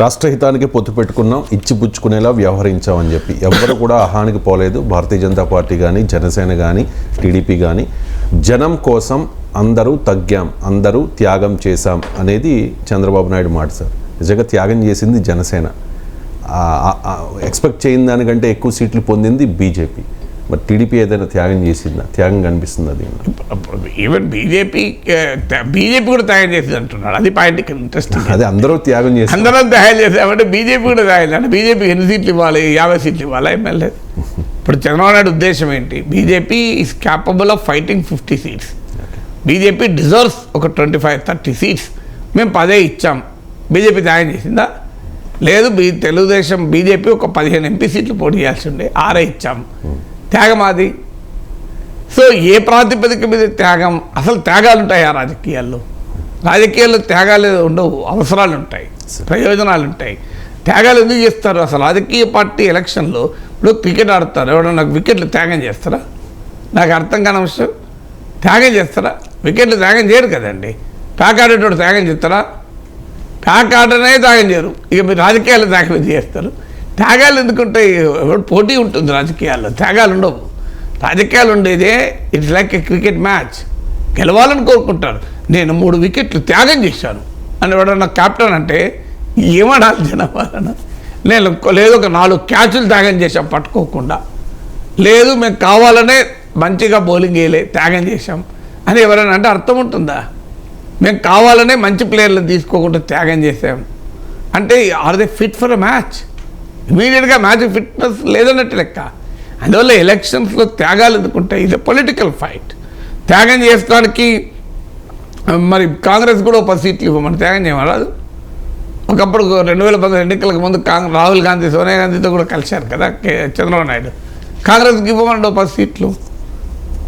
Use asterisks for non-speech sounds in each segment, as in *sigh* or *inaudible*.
రాష్ట్ర హితానికి పొత్తు పెట్టుకున్నాం ఇచ్చి పుచ్చుకునేలా వ్యవహరించామని చెప్పి. ఎవ్వరు కూడా అహానికి పోలేదు. భారతీయ జనతా పార్టీ కానీ జనసేన కానీ టీడీపీ కానీ జనం కోసం అందరూ తగ్గాం అందరూ త్యాగం చేశాం అనేది చంద్రబాబు నాయుడు మాట సార్. నిజంగా త్యాగం చేసింది జనసేన. ఎక్స్పెక్ట్ చేయని దానికంటే ఎక్కువ సీట్లు పొందింది బీజేపీ. మరి టీడీపీ ఏదైనా త్యాగం చేసిందా? త్యాగం కనిపిస్తుంది అది ఈవెన్ బీజేపీ బీజేపీ కూడా తయారు చేసింది అంటున్నాడు. అది పాయింట్ ఇంట్రెస్టింగ్ అదే అందరూ త్యాగం చేసి అందరం తయారు చేసామంటే బీజేపీ కూడా తయారు చేయాలి. బీజేపీకి ఎన్ని సీట్లు ఇవ్వాలి? యాభై సీట్లు ఇవ్వాలా? ఎమ్మెల్యే ఇప్పుడు చంద్రబాబు నాయుడు ఉద్దేశం ఏంటి? BJP is capable of fighting fifty seats BJP deserves ఒక ట్వంటీ ఫైవ్ థర్టీ సీట్స్ మేము పదే ఇచ్చాం. బీజేపీ త్యాగం చేసిందా? లేదు. బీ తెలుగుదేశం బీజేపీ ఒక పదిహేను ఎంపీ సీట్లు పోటీ చేయాల్సి ఉండే. ఆరే ఇచ్చాం. త్యాగం అది. సో ఏ ప్రాతిపదిక మీద త్యాగం? అసలు త్యాగాలు ఉంటాయి ఆ రాజకీయాల్లో? రాజకీయాల్లో త్యాగాలు ఉండవు అవసరాలు ఉంటాయి ప్రయోజనాలు ఉంటాయి. త్యాగాలు ఎందుకు చేస్తారు? అసలు రాజకీయ పార్టీ ఎలక్షన్లో ఇప్పుడు క్రికెట్ ఆడతారు? ఎవడన్నా నాకు వికెట్లు త్యాగం చేస్తారా? నాకు అర్థం కాని విషయం త్యాగం చేస్తారా? వికెట్లు త్యాగం చేయరు కదండి. ప్యాక్ ఆడేటోడు త్యాగం చేస్తారా? ప్యాక్ ఆడనే త్యాగం చేయరు. ఇక మీరు రాజకీయాలు త్యాగం చేస్తారు? త్యాగాలు ఎందుకుంటాయి పోటీ ఉంటుంది రాజకీయాల్లో త్యాగాలు ఉండవు. రాజకీయాలు ఉండేదే it's like a cricket match గెలవాలని కోరుకుంటారు. నేను మూడు వికెట్లు త్యాగం చేశాను. అని ఎవడన్నా కెప్టెన్ అంటే ఏమడాలి జనపాలన నేను లేదు ఒక నాలుగు క్యాచ్లు త్యాగం చేశాం పట్టుకోకుండా. లేదు మేము కావాలనే మంచిగా బౌలింగ్ వేయలే త్యాగం చేశాం. అని ఎవరైనా అంటే అర్థం ఉంటుందా? మేము కావాలనే మంచి ప్లేయర్లు తీసుకోకుండా త్యాగం చేసాం అంటే are they fit for a match ఇమీడియట్గా మ్యాచ్ ఫిట్నెస్ లేదన్నట్టు లెక్క. అందువల్ల ఎలక్షన్స్లో త్యాగాలు ఎందుకుంటాయి ఇది పొలిటికల్ ఫైట్ త్యాగం చేసడానికి మరి కాంగ్రెస్ కూడా ఒక పది సీట్లు ఇవ్వమని త్యాగం చేయమరాదు ఒకప్పుడు రెండు వేల పంతొమ్మిది ఎన్నికలకు ముందు కాంగ్రెస్ రాహుల్ గాంధీ సోనియా గాంధీతో కూడా కలిశారు కదా కే- చంద్రబాబు నాయుడు. కాంగ్రెస్కి ఇవ్వమండి ఒక పది సీట్లు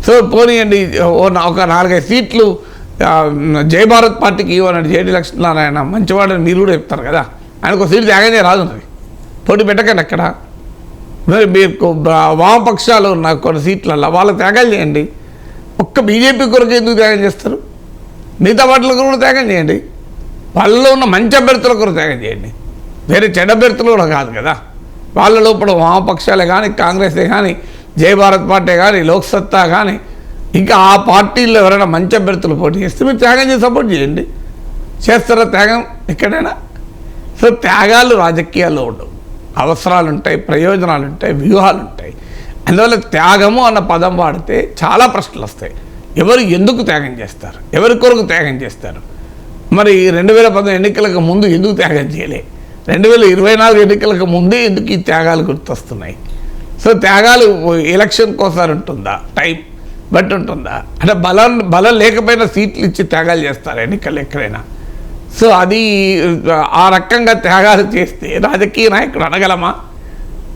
సో పోనీయండి ఓ నా- ఒక నాలుగైదు సీట్లు జయభారత్ పార్టీకి ఇవ్వనండి జేడి లక్ష్మీనారాయణ. మంచివాడని మీరు కూడా చెప్తారు కదా. ఆయనకు ఒక సీట్ త్యాగం రాదు మరి. పోటీ పెట్టకండి అక్కడ. మరి మీకు వామపక్షాలు ఉన్న కొన్ని సీట్లలో వాళ్ళ త్యాగాలు చేయండి. ఒక్క బీజేపీ కొరకు ఎందుకు త్యాగం చేస్తారు? మిగతా వాటిల కూడా త్యాగం చేయండి. వాళ్ళలో ఉన్న మంచి అభ్యర్థుల కొరకు త్యాగం చేయండి. వేరే చెడ్డ అభ్యర్థులు కూడా కాదు కదా. వాళ్ళ లోపల వామపక్షాలే కానీ కాంగ్రెసే కానీ జై భారత్ పార్టీ కానీ లోక్సత్తా కానీ ఇంకా ఆ పార్టీల్లో ఎవరైనా మంచి అభ్యర్థులు పోటీ చేస్తే మీరు త్యాగం చేసి సపోర్ట్ చేయండి. చేస్తారా త్యాగం? ఎక్కడైనా? సో త్యాగాలు రాజకీయాల్లో ఉండవు. అవసరాలు ఉంటాయి ప్రయోజనాలు ఉంటాయి వ్యూహాలు ఉంటాయి అందువల్ల త్యాగము అన్న పదం వాడితే చాలా ప్రశ్నలు వస్తాయి ఎవరు ఎందుకు త్యాగం చేస్తారు? ఎవరి కొరకు త్యాగం చేస్తారు? మరి రెండు వేల పంతొమ్మిది ఎన్నికలకు ముందు ఎందుకు త్యాగం చేయలే? రెండు వేల ఇరవై నాలుగు ఎన్నికలకు ముందే ఎందుకు ఈ త్యాగాలు గుర్తొస్తున్నాయి? సో త్యాగాలు ఎలక్షన్కి ఒకసారి ఉంటుందా? టైం బట్టి ఉంటుందా? అంటే బలం బలం లేకపోయినా సీట్లు ఇచ్చి త్యాగాలు చేస్తారు ఎన్నికలు ఎక్కడైనా? సో అది ఆ రకంగా త్యాగాలు చేస్తే రాజకీయ నాయకుడు అనగలమా?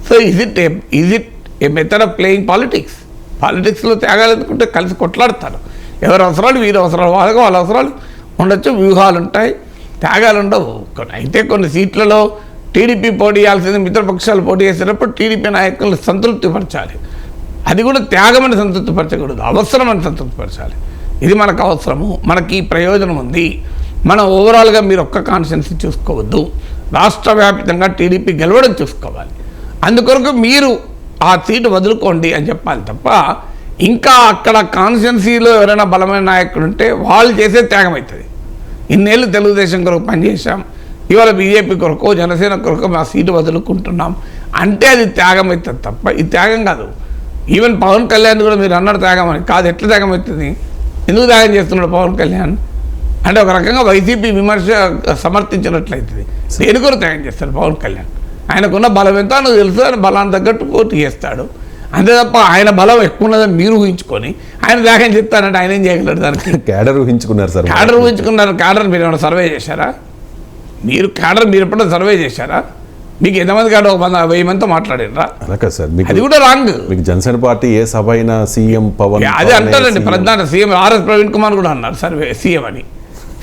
So is it is it a method of playing politics పాలిటిక్స్లో త్యాగాలు ఎందుకుంటే కలిసి కొట్లాడతారు. ఎవరి అవసరాలు వీరి అవసరాలు వాళ్ళకి వాళ్ళ అవసరాలు ఉండొచ్చు వ్యూహాలు ఉంటాయి త్యాగాలు ఉండవు. కొన్ని అయితే కొన్ని సీట్లలో టీడీపీ పోటీ చేయాల్సింది మిత్రపక్షాలు పోటీ చేసేటప్పుడు టీడీపీ నాయకులను సంతృప్తిపరచాలి. అది కూడా త్యాగమని సంతృప్తిపరచకూడదు అవసరమని సంతృప్తిపరచాలి. ఇది మనకు అవసరము మనకి ప్రయోజనం ఉంది. మనం ఓవరాల్గా మీరు ఒక్క కాన్స్టెన్సీ చూసుకోవద్దు. రాష్ట్ర వ్యాప్తంగా టీడీపీ గెలవడం చూసుకోవాలి. అందుకొరకు మీరు ఆ సీటు వదులుకోండి అని చెప్పాలి తప్ప ఇంకా అక్కడ కాన్స్టెన్సీలో ఎవరైనా బలమైన నాయకుడు ఉంటే వాళ్ళు చేసే త్యాగం అవుతుంది ఇన్నేళ్ళు తెలుగుదేశం కొరకు పనిచేశాం. ఇవాళ బీజేపీ కొరకు జనసేన కొరకు మా సీటు వదులుకుంటున్నాం. అంటే అది త్యాగం అవుతుంది తప్ప ఇది త్యాగం కాదు. ఈవెన్ పవన్ కళ్యాణ్ కూడా మీరు అన్నారు త్యాగం అని. కాదు ఎట్లా త్యాగం అవుతుంది? ఎందుకు త్యాగం చేస్తున్నాడు పవన్ కళ్యాణ్? అంటే ఒక రకంగా వైసీపీ విమర్శ సమర్థించినట్లయితుంది. దేని కొరకు త్యాగం చేస్తాడు పవన్ కళ్యాణ్. ఆయనకున్న బలం ఎంతో? నాకు తెలుసు ఆయన బలాన్ని తగ్గట్టు పోటీ చేస్తాడు. అంతే తప్ప ఆయన బలం ఎక్కువ ఉన్నదని మీరు ఊహించుకొని ఆయన త్యాగం చెప్తానంటే ఆయన ఏం చేయగలడు దానికి? *laughs* క్యాడర్ ఊహించుకున్నారు సార్. క్యాడర్ ఊహించుకున్నారు. క్యాడర్ మీరు ఏమైనా సర్వే చేశారా? మీరు క్యాడర్ మీరు ఎప్పుడైనా సర్వే చేశారా? మీకు ఎంతమంది క్యాడర్? ఒక వంద వెయ్యి మందితో మాట్లాడారా సార్. మీకు అది కూడా రాంగ్. మీకు జనసేన పార్టీ ఏ సభ అయినా సీఎం పవన్ అదే అంటారండి. ప్రధాన సీఎం ఆర్ఎస్ ప్రవీణ్ కుమార్ కూడా అన్నారు సర్వే సీఎం అని.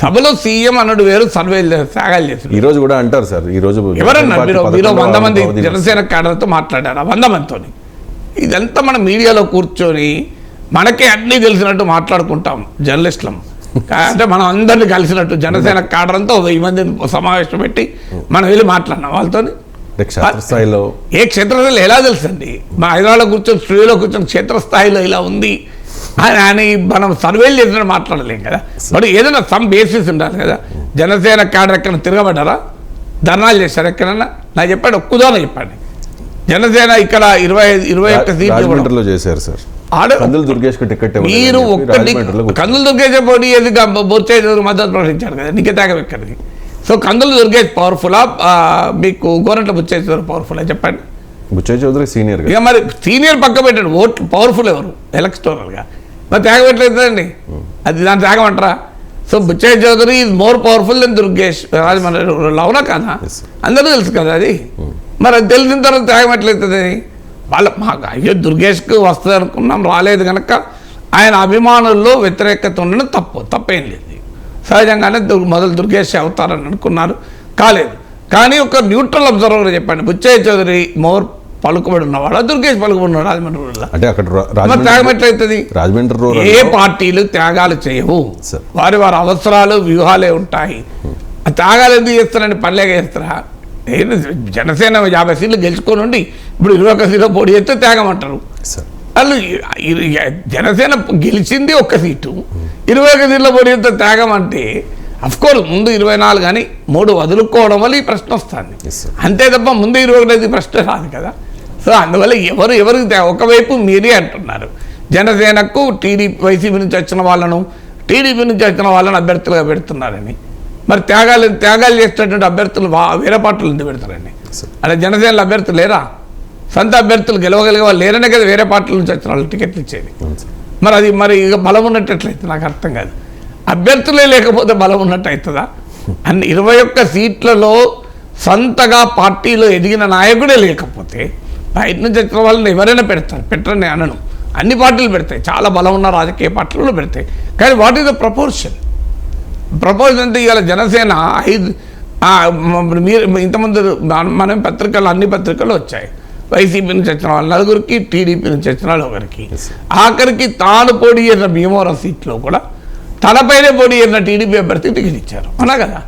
సభలో సీఎం అన్నాడు వేరు సర్వే త్యాగాలు చేసి ఈ రోజు కూడా అంటారు సార్ ఈ రోజు పార్టీ మీరు మీరు వంద మంది. జనసేన క్యాడర్తో మాట్లాడారు? వంద మందితోని. ఇదంతా మనం మీడియాలో కూర్చొని మనకే అన్నీ తెలిసినట్టు మాట్లాడుకుంటాం జర్నలిస్టులం. *laughs* అంటే మనం అందరిని కలిసినట్టు జనసేన కాడర్ అంతా ఓ వెయ్యి మంది సమావేశం పెట్టి మనం వెళ్ళి మాట్లాడినాం వాళ్ళతో క్షేత్రస్థాయిలో ఏ క్షేత్రస్థాయిలో ఎలా తెలుసండి? మా హైదరాబాద్లో కూర్చొని స్టూడియోలో కూర్చొని క్షేత్రస్థాయిలో ఇలా ఉంది. అని మనం సర్వేలు చేసిన మాట్లాడలేం కదా. మరి ఏదైనా సమ్ బేసిస్ ఉండాలి కదా. జనసేన కాడర్ ఎక్కడ తిరగబడ్డారా? ధర్నాలు చేశారు ఎక్కడన్నా నాకు చెప్పాడు ఒక్కదాన చెప్పండి. జనసేన ఇక్కడ ఇరవై ఇరవై ఒక్క సీట్లు చేశారు సార్. కందులు దుర్గేష్ టికెట్ మీరు ఒక్కటి. కందులు దుర్గేశ పోటీ ఎదుగా బొచ్చే మద్దతు ప్రకటించారు కదా నీకే తాగం ఎక్కడిది? సో కందులు దుర్గేష్ పవర్ఫులా మీకు గోరంట్ల బుచ్చేశ్వర పవర్ఫుల్ చెప్పండి. బుచ్చయ్య చౌదరి సీనియర్ ఇక మరి సీనియర్ పక్క పెట్టండి ఓట్లు పవర్ఫుల్ ఎవరు? ఎలక్టోరల్గా మరి త్యాగబెట్టలేదండి అది దాన్ని త్యాగమంటారా so Butchaiah Chowdary is more powerful than Durgesh Rajahmundry లవనా కాదా. అందరూ తెలుసు కదా అది. మరి అది తెలిసిన తర్వాత త్యాగమట్లయితుంది వాళ్ళ మాకు అయ్యో దుర్గేష్కి వస్తుంది అనుకున్నాం రాలేదు కనుక ఆయన అభిమానుల్లో వ్యతిరేకత ఉండడం తప్పు తప్పేం లేదు. సహజంగానే మొదలు దుర్గేష్ అవుతారని అనుకున్నారు కాలేదు. కానీ ఒక న్యూట్రల్ అబ్జర్వర్ చెప్పండి. బుచ్చయ్య చౌదరి మోర్ పలుకుబడి ఉన్నవాడు దుర్గేష్ పలుకుబడి ఉన్నాడు రాజమండ్రి ఊళ్ళో. అంటే అక్కడ త్యాగం ఎట్లయితుంది? రాజమండ్రి రూరల్ ఏ పార్టీలు త్యాగాలు చేయవు. వారి వారి అవసరాలు వ్యూహాలే ఉంటాయి. ఆ త్యాగాలు ఎందుకు చేస్తారండి పనిలేక చేస్తారా జనసేన యాభై సీట్లు గెలుచుకొని ఉండి ఇప్పుడు ఇరవై ఒక్క సీట్లు పోటీ చేస్తే త్యాగం అంటారు. వాళ్ళు జనసేన గెలిచింది ఒక్క సీటు. ఇరవై ఒక సీట్ల పోటీ చేస్తే త్యాగం అంటే కోర్స్ ముందు ఇరవై నాలుగు కానీ మూడు వదులుకోవడం వల్ల ఈ ప్రశ్న వస్తుంది. అంతే తప్ప ముందు ఇరవై ఒకటి ప్రశ్న రాదు కదా. సో అందువల్ల ఎవరు ఎవరికి తే- ఒకవైపు మీరే అంటున్నారు. జనసేనకు టీడీపీ వైసీపీ నుంచి వచ్చిన వాళ్ళను టీడీపీ నుంచి వచ్చిన వాళ్ళని అభ్యర్థులుగా పెడుతున్నారని. మరి త్యాగాలు త్యాగాలు చేసేటటువంటి అభ్యర్థులు వేరే పార్టీలు ఎందుకు పెడతారండి. అలా జనసేనలో అభ్యర్థులు లేరా? సొంత అభ్యర్థులు గెలవగలిగే వాళ్ళు లేరనే కదా వేరే పార్టీల నుంచి వచ్చిన వాళ్ళు టికెట్లు ఇచ్చేది. మరి అది మరి ఇక బలం ఉన్నట్టయితే నాకు అర్థం కాదు. అభ్యర్థులే లేకపోతే బలం ఉన్నట్టు అవుతుందా అన్ని ఇరవై ఒక్క సీట్లలో సొంతగా పార్టీలో ఎదిగిన నాయకుడే లేకపోతే బయట నుంచి వచ్చిన వాళ్ళని ఎవరైనా పెడతారు. పెట్టరని నేను అనను. అన్ని పార్టీలు పెడతాయి. చాలా బలం ఉన్న రాజకీయ పార్టీలు పెడతాయి. కానీ what is the proportion proposal అంటే ఇవాళ జనసేన ఐదు మీరు ఇంతకుముందు మన- పత్రికలు అన్ని పత్రికలు వచ్చాయి. వైసీపీ నుంచి వచ్చిన వాళ్ళు నలుగురికి టీడీపీ నుంచి వచ్చిన వాళ్ళు ఒకరికి. ఆఖరికి తాను పోటీ చేసిన భీమవరం సీట్లో కూడా తనపైనే పోటీ చేసిన టీడీపీ అభ్యర్థి టికెట్ ఇచ్చారు. అవునా కదా?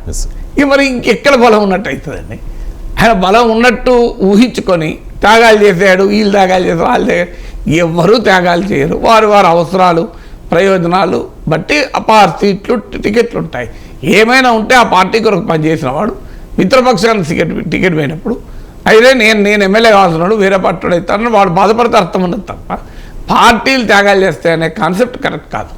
ఇక మరి ఇంకెక్కడ బలం ఉన్నట్టు అవుతుందండి ఆయన బలం ఉన్నట్టు ఊహించుకొని త్యాగాలు చేశాడు వీళ్ళు త్యాగాలు చేశారు వాళ్ళు త్యాగాలు త్యాగాలు చేయరు. వారి వారి అవసరాలు ప్రయోజనాలు బట్టి ఆ సీట్లు టికెట్లు ఉంటాయి. ఏమైనా ఉంటే ఆ పార్టీ కొరకు పనిచేసిన వాడు మిత్రపక్షానికి టికెట్ టికెట్ పోయినప్పుడు. అయితే నేను నేను ఎమ్మెల్యే కావాల్సినాడు వేరే పార్టీ అవుతానని వాడు బాధపడితే అర్థం ఉండదు తప్ప పార్టీలు త్యాగాలు చేస్తాయనే కాన్సెప్ట్ కరెక్ట్ కాదు.